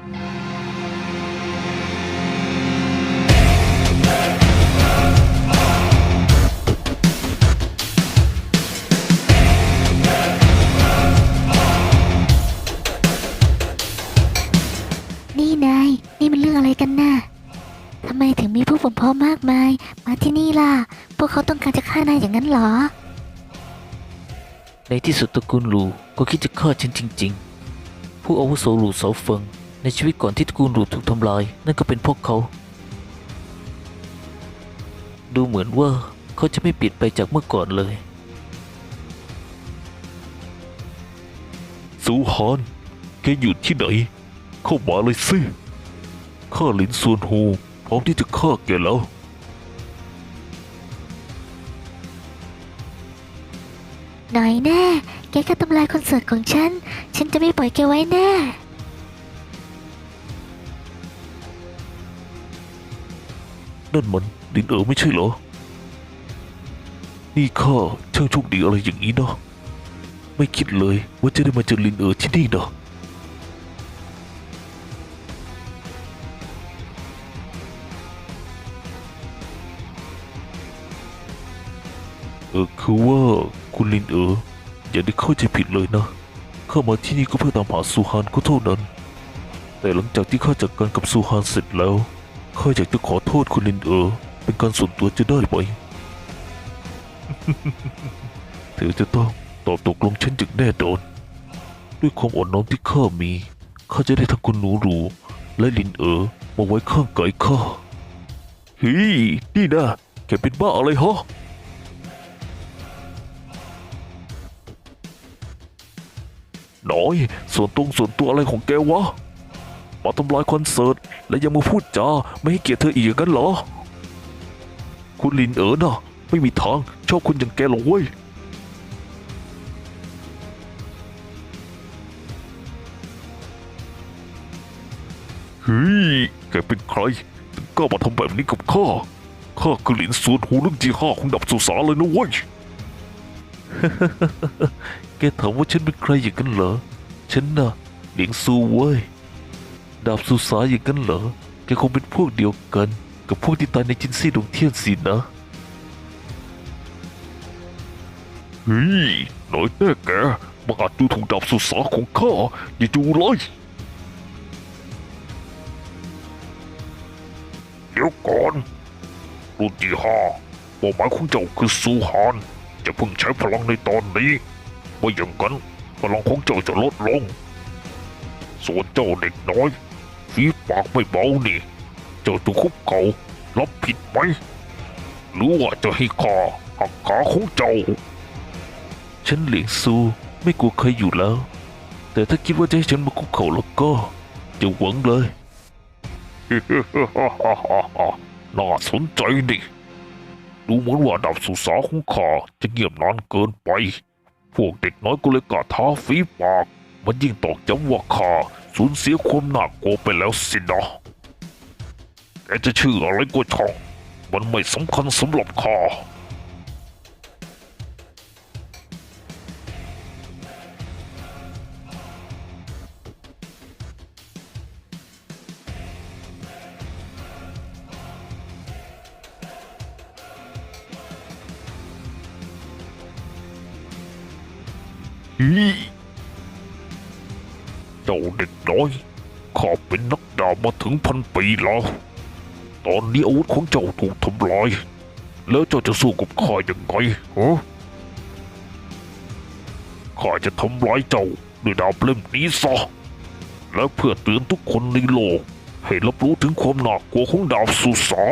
นี่นายนี่มันเรื่องอะไรกันน่ะทำไมถึงมีผู้ผมพ้อมมากมาย มาที่นี่ล่ะ พวกเขาต้องการจะฆ่านายอย่างนั้นเหรอ ในที่สุดตระกูลหลูก็คิดจะฆ่าฉันจริง ๆ ผู้อาวุโสหลูเสาเฟิง ในชีวิตก่อนที่ตระกูลหลูถูกทำลาย นั่นก็เป็นพวกเขา ดูเหมือนว่าเขาจะไม่เปลี่ยนไปจากเมื่อก่อนเลย สูฮานแกอยู่ที่ไหน เข้ามาเลยสิข้าหลินส่วนหูพร้อมที่จะฆ่าแกแล้ว หน่อยแน่ แกก็ทำลายคอนเสิร์ตของฉัน ฉันจะไม่ปล่อยแกไว้แน่ นั่นมันลินเอ๋อไม่ใช่เหรอ นี่ข้าช่างโชคดีอะไรอย่างนี้เนาะไม่คิดเลยว่าจะได้มาเจอลินเอ๋อที่นี่เนาะเออคือว่าคุณลินเอ๋ออย่าได้เข้าใจผิดเลยนะข้ามาที่นี่ก็เพื่อตามหาซูฮานก็เท่านั้น แต่หลังจากที่ข้าจัดการกับซูฮานเสร็จแล้ว ข้าอยากจะขอโทษคุณลินเอ๋อเป็นการส่วนตัวจะได้ไหมเธอจะต้องตอบตกลงฉันอย่างแน่นอนด้วยความอ่อนน้อมที่ข้ามีข้าจะได้ทั้งคุณหนูหรูและลินเอ๋อมาไว้ข้างกายข้าเฮ้ยนี่นะแกเป็นบ้าอะไรฮะน้อย ส่วนตรงส่วนตัวอะไรของแกวะ มาทำลายคอนเสิร์ตและยังมาพูดจาไม่ให้เกียรติเธออีกอย่างนั้นเหรอ คุณลินเอ๋อนะไม่มีทางชอบคนอย่างแกหรอกเว้ยเฮ้ยแกเป็นใครถึงกล้ามาทำแบบนี้กับข้าข้าคือหลินส่วนหูเรื่องจีห้าของดับสุสาเลยนะเว้ยแกถามว่าฉันเป็นใครอย่างนั้นเหรอ ฉันน่ะหลิงซูเว้ย ดาบสุสาอย่างนั้นเหรอแกคงเป็นพวกเดียวกัน กับพวกที่ตายในจินซี่ดวงเทียนสินะเฮ้ยหน่อยแน่แกมาอาจดูถูกดาบสุสาของข้าอย่าดูเลยเดี๋ยวก่อนรุ่นที่ห้าเป้าหมายของเจ้าคือซูฮานจะเพิ่งใช้พลังในตอนนี้ไม่อย่างนั้นพลังของเจ้าจะลดลง ส่วนเจ้าเด็กน้อย ฝีปากไม่เบานี่เจ้าตัวคุกเขารับผิดไหมหรือว่าจะให้ข้าหักขาของเจ้า ฉันเหลียงซูไม่กลัวใครอยู่แล้ว แต่ถ้าคิดว่าจะให้ฉันมาคุกเข่าแล้วก็จะหวังเลย น่าสนใจนี่ดูเหมือนว่าดาบสุสาของข้าจะเงียบนานเกินไป พวกเด็กน้อยก็เลยกล้าท้าฝีปาก มันยิ่งตอกย้ำว่าข้า สูญเสียความหน่ากลัวไปแล้วสินะแกจะชื่ออะไรก็ช่างมันไม่สำคัญสำหรับข้าฮี จ้าเด็กน้อยข้าเป็นนักดาบมาถึงพันปีแล้ว ตอนนี้อาวุธของเจ้าถูกทำลาย แล้วเจ้าจะสู้กับข้ายังไงฮะข้าจะทำลายเจ้าด้วยดาบเล่มนี้ซะ และเพื่อเตือนทุกคนในโลก ให้รับรู้ถึงความหน่ากลัวของดาบสุสา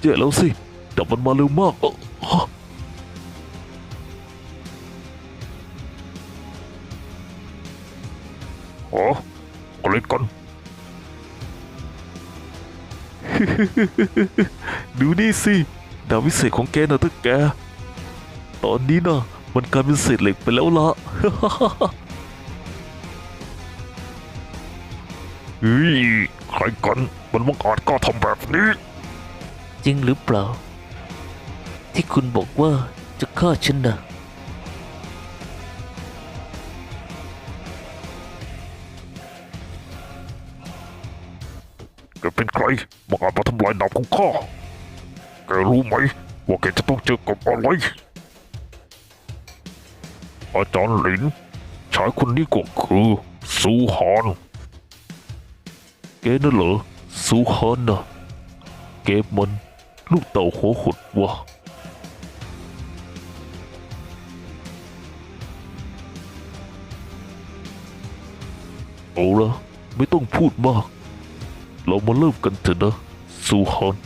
เจ๊แล้วสิ ดับมันมาเร็วมากเออ ดูนี่สิดาบวิเศษของแกนะทุกแก ตอนนี้นะมันกลายเป็นเศษเหล็กไปแล้วละเฮ้ยใครกันมันมังอาจกล้าทำแบบนี้ จริงหรือเปล่า ที่คุณบอกว่าจะฆ่าฉันนะ ไรมาอาจมาทำลายดาบของข้าแกรู้ไหม ว่าแกจะต้องเจอกับอะไร อาจารย์หลินชายคนนี้ก็คือซูฮานแกน่ะเหรอซูฮานนะแกมันลูกเต่าหัวหดวะเอาละไม่ต้องพูดมาก เรามาเริ่มกันเถอะนะซูฮาน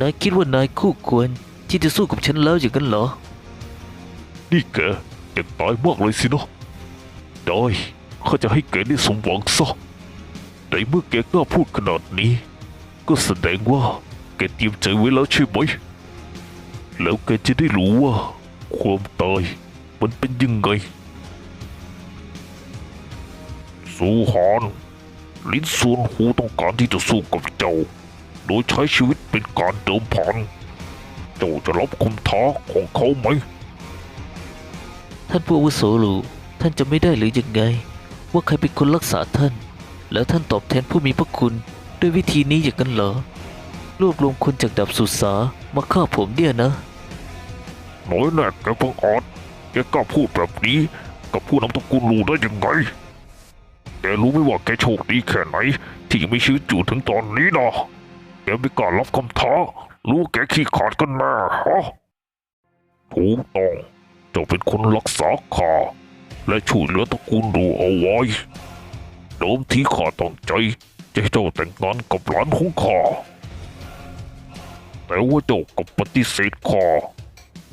นายคิดว่านายคู่ควร ที่จะสู้กับฉันแล้วอย่างนั้นเหรอ นี่แกอยากตายมากเลยสินะได้ข้าจะให้แกได้สมหวังซะในเมื่อแกกล้าพูดขนาดนี้ ก็แสดงว่าแกเตรียมใจไว้แล้วใช่ไหม แล้วแกจะได้รู้ว่า ความตาย มันเป็นยังไง สูฮานลิ้นส่วนหูต้องการที่จะสู้กับเจ้า โดยใช้ชีวิตเป็นการเดิมพันเจ้าจะรับคำท้าของเขาไหม ท่านผู้อาวุโสรู้ท่านจะไม่ได้หรือยังไง ว่าใครเป็นคนรักษาท่าน แล้วท่านตอบแทนผู้มีพระคุณ ด้วยวิธีนี้อย่างนั้นเหรอรวบรวมคนจากดับสุสามาฆ่าผมเนี่ยนะน้อยแน่แกบังอาจ แกกล้าพูดแบบนี้ กับผู้นำตระกูลลูได้ยังไง แกรู้ไหมว่าแกโชคดีแค่ไหน ที่ยังมีชีวิตอยู่ถึงตอนนี้นะแกไม่กล้ารับคำท้า รู้แกขี้ขาดกันแน่ฮะถูกต้องเจ้าเป็นคนรักษาข้าและช่วยเหลือตระกูลลูเอาไว้เดิมทีข้าตั้งใจจะให้เจ้าแต่งงานกับหลานของข้าแต่ว่าเจ้ากับปฏิเสธข้า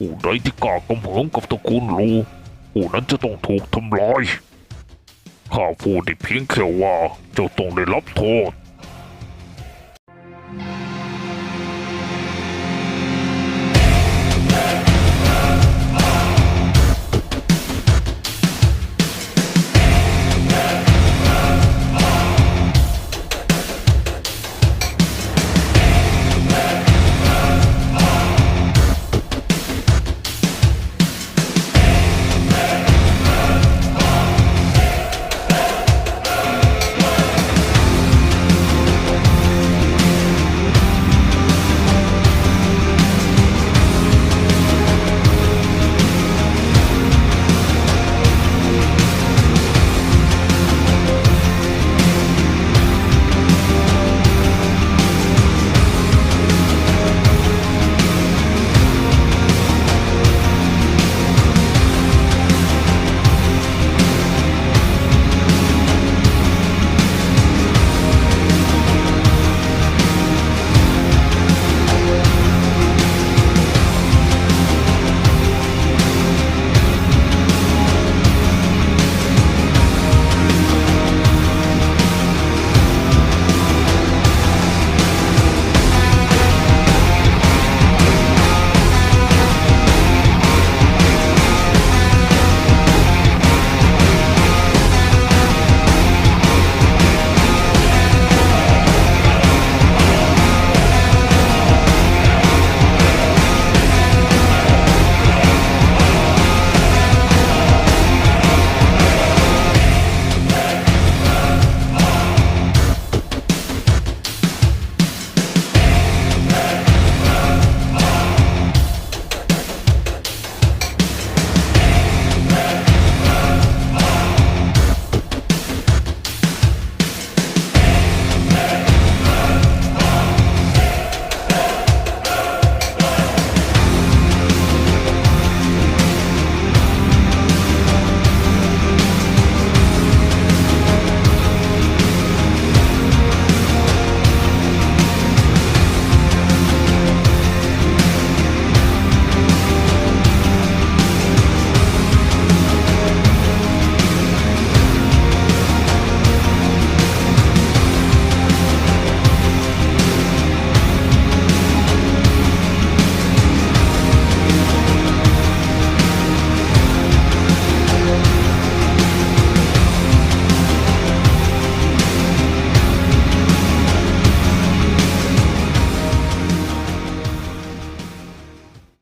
ผู้ใดที่กล้ากำเหิงกับตระกูลลูผู้นั้นจะต้องถูกทำลายข้าพูดได้เพียงแค่ว่าเจ้าต้องได้รับโทษ